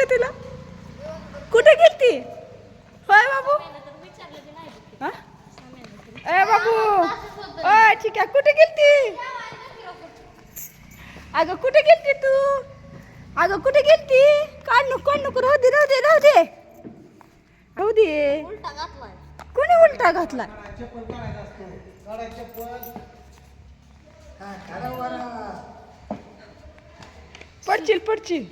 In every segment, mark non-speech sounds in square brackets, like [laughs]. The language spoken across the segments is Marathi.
का तिला? कुठे गेलती? होय बाबू? अय बाबू अय ठीक आहे कुठे गेलती? अगं कुठे गेलती तू? अगं कुठे गेलती? काढ नको काढ नको राहू दे राहू दे राहू दे. राहू दे. कोणी उलटा घातला? चप्पल काढायचा पडशील पडशील.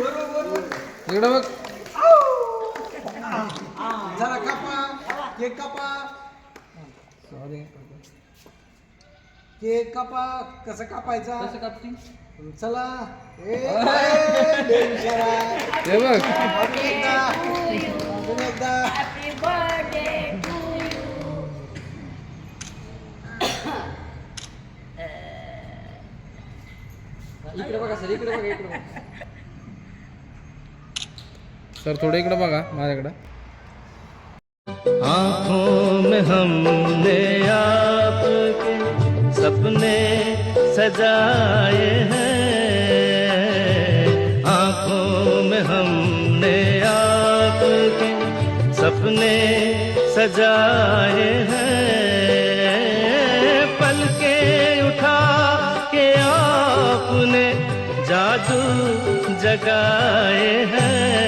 इकडं बघ जरा कापा केक कापा सॉरी केक कापा कसं कापायचा कसं कापती चला ए, हे बघ अजून एकदा अजून एकदा [laughs] सर, थोडं इकडे बघा, माझ्याकडं. आँखों में हमने आपके सपने सजाए हैं। आँखों में हमने आपके सपने सजाए हैं। पल के उठा के आपने जादू जगाए हैं।